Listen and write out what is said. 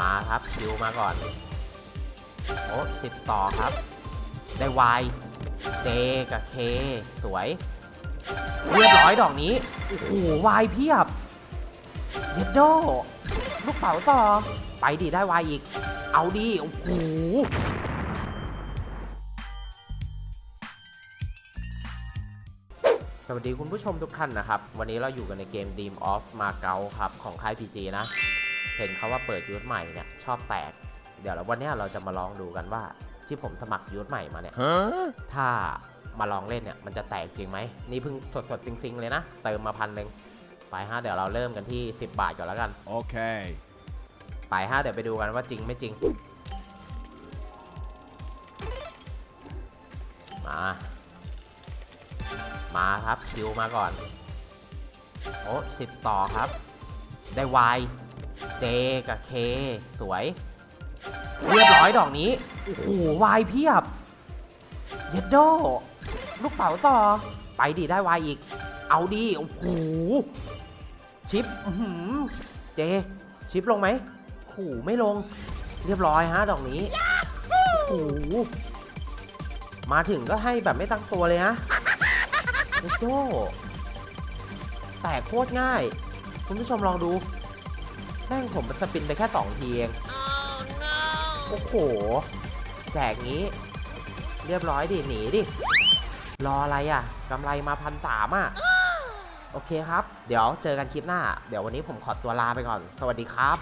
มาครับคิวมาก่อน โอ้สิบต่อครับ ได้ Y J กับ K สวย เรียบร้อยดอกนี้ โอ้โห Y เพียบ เยดโด ลูกเต๋าต่อ ไปดิได้ Y อีก เอาดิโอ้โหสวัสดีคุณผู้ชมทุกท่านนะครับ วันนี้เราอยู่กันในเกม Dream of Macau ครับ ของค่าย PG นะ เห็นเขาว่าเปิดยูทใหม่เนี่ยชอบแตก เดี๋ยววันเนี้ยเราจะมาลองดูกันว่าที่ผมสมัครยูทใหม่มาเนี่ยถ้ามาลองเล่นเนี่ยมันจะแตกจริงไหมนี่เพิ่งสดสดๆซิงๆเลยนะเติมมาพันหนึ่งไปฮะเดี๋ยวเราเริ่มกันที่ 10 บาทก่อนแล้วกัน Okay. ไปฮะเดี๋ยวไปดูกันว่าจริงไม่จริงมามาครับคิวมาก่อนโอ้สิบต่อครับ ได้ Y J กับ K สวย เรียบร้อยดอกนี้ โอ้โห Y เพียบ เยดโด ลูกเต๋าต่อ ไปดิได้ Y อีก เอาดิโอ้โห ชิปเจ ชิปลงไหมขู่ไม่ลง เรียบร้อยฮะดอกนี้ โอ้โห มาถึงก็ให้แบบไม่ตั้งตัวเลยฮะเฮ้ยโจแตกโคตรง่าย คุณผู้ชมลองดู แม่งผมสปินไปแค่2ทีเองโอ้โห แจกงี้ เรียบร้อยดิ หนีดิ รออะไรอะกำไรมาพันสามอะ โอเคครับ เดี๋ยวเจอกันคลิปหน้า เดี๋ยววันนี้ผมขอตัวลาไปก่อน สวัสดีครับ